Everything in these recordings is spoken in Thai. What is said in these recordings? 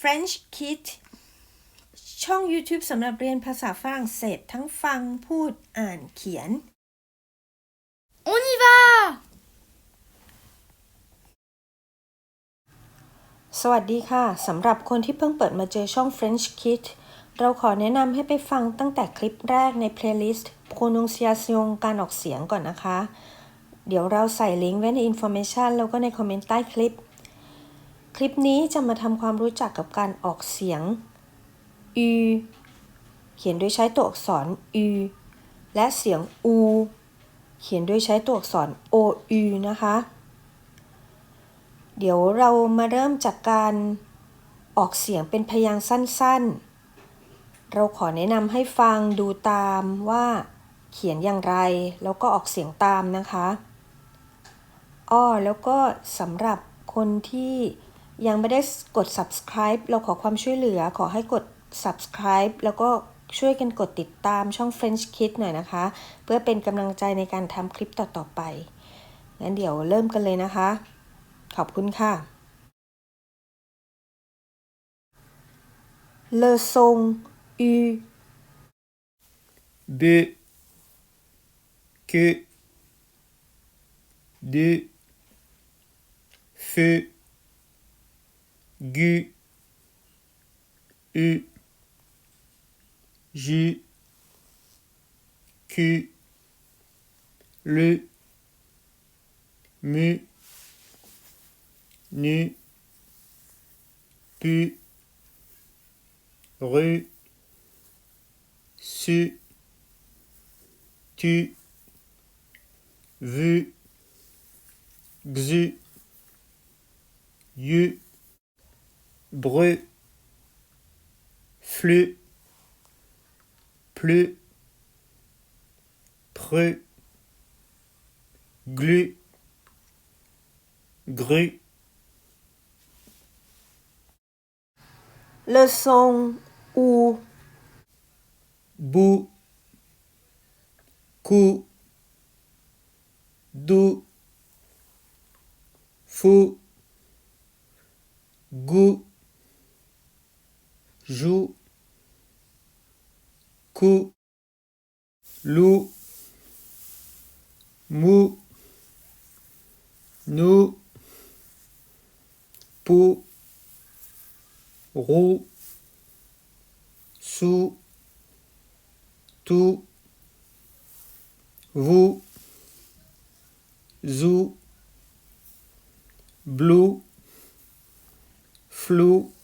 French Kid ช่อง YouTube สำหรับเรียนภาษาฝรั่งเศสทั้งฟังพูดอ่านเขียน On y va สวัสดีค่ะ สำหรับคนที่เพิ่งเปิดมาเจอช่อง French Kid เราขอแนะนำให้ไปฟังตั้งแต่คลิปแรกใน playlist pronunciation การออกเสียงก่อนนะคะ เดี๋ยวเราใส่ลิงก์ไว้ใน information แล้วก็ในคอมเมนต์ใต้คลิป คลิปนี้จะมาทำความรู้จักกับการออกเสียง u เขียนโดยใช้ตัวอักษร u และเสียง u เขียนโดยใช้ตัวอักษร o u นะคะ เดี๋ยวเรามาเริ่มจากการออกเสียงเป็นพยางค์สั้น ๆ เราขอแนะนำให้ฟังดูตามว่าเขียนอย่างไร แล้วก็ออกเสียงตามนะคะอ้อแล้วก็สำหรับคนที่ ยังไม่ได้กด subscribe เราขอความช่วยเหลือ ขอให้กด subscribe แล้วก็ช่วยกันกดติดตามช่อง French Kid หน่อยนะคะ เพื่อเป็นกำลังใจในการทำคลิปต่อ ๆ ไป งั้นเดี๋ยวเริ่มกันเลยนะคะ ขอบคุณค่ะ Le son U B que de feu gu u j q le mu nu pu re su tu vu xu yu bru, flu, plu, pru, glu, gru. Leçon ou bou, cou, dou, fou, goût. Cou lou mou nou pou roux sous tout vous zou blue flou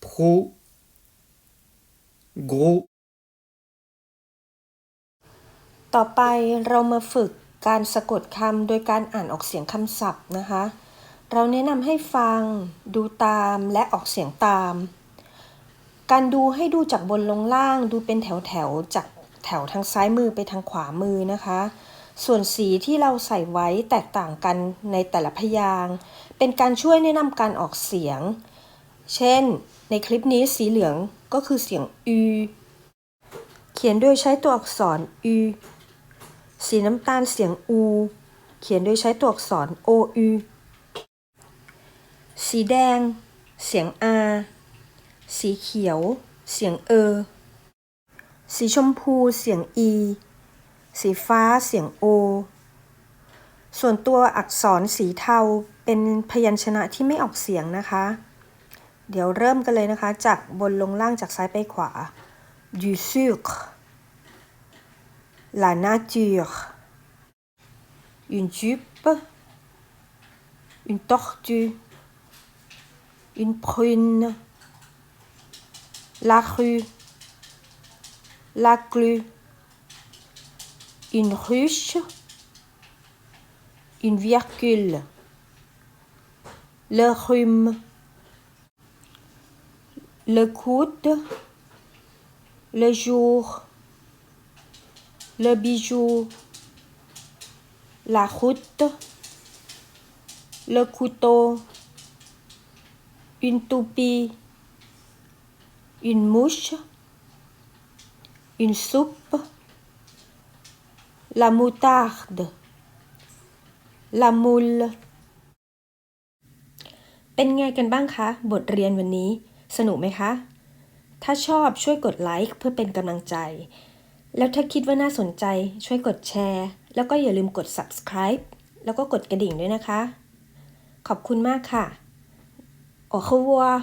pro gros ต่อไปเรามาฝึกการสะกดคำโดยการอ่านออกเสียงคำศัพท์นะคะ เราแนะนำให้ฟัง ดูตามและออกเสียงตาม การดูให้ดูจากบนลงล่างดูเป็นแถวแถวจากแถวทางซ้ายมือไปทางขวามือนะคะ ส่วนสีที่เราใส่ไว้แตกต่างกันในแต่ละพยางค์เป็นการช่วยแนะนำการออกเสียง เช่น ในคลิปนี้สีเหลือง ก็คือเสียง u เขียนโดยใช้ตัวอักษร u สีน้ำตาลเสียง u เขียนโดยใช้ตัวอักษร ou สีแดง เสียง r สีเขียว เสียง e สีชมพู เสียง e สีฟ้า เสียง o ส่วนตัวอักษรสีเทาเป็นพยัญชนะที่ไม่ออกเสียงนะคะ เดี๋ยวเริ่มกันเลยนะคะ จากบนลงล่างจากซ้ายไปขวา du sucre la nature une jupe une tortue une prune la rue la clue une ruche une virgule le rhume le coude le jour le bijou la route le couteau une toupie une mouche une soupe la moutarde la moule เป็นไงกันบ้างคะ บทเรียนวันนี้ สนุกไหมคะ ถ้าชอบช่วยกดไลค์เพื่อเป็นกำลังใจ แล้วถ้าคิดว่าน่าสนใจช่วยกดแชร์ แล้วก็อย่าลืมกด subscribe แล้วก็กดกระดิ่งด้วยนะคะ ขอบคุณมากค่ะ au revoir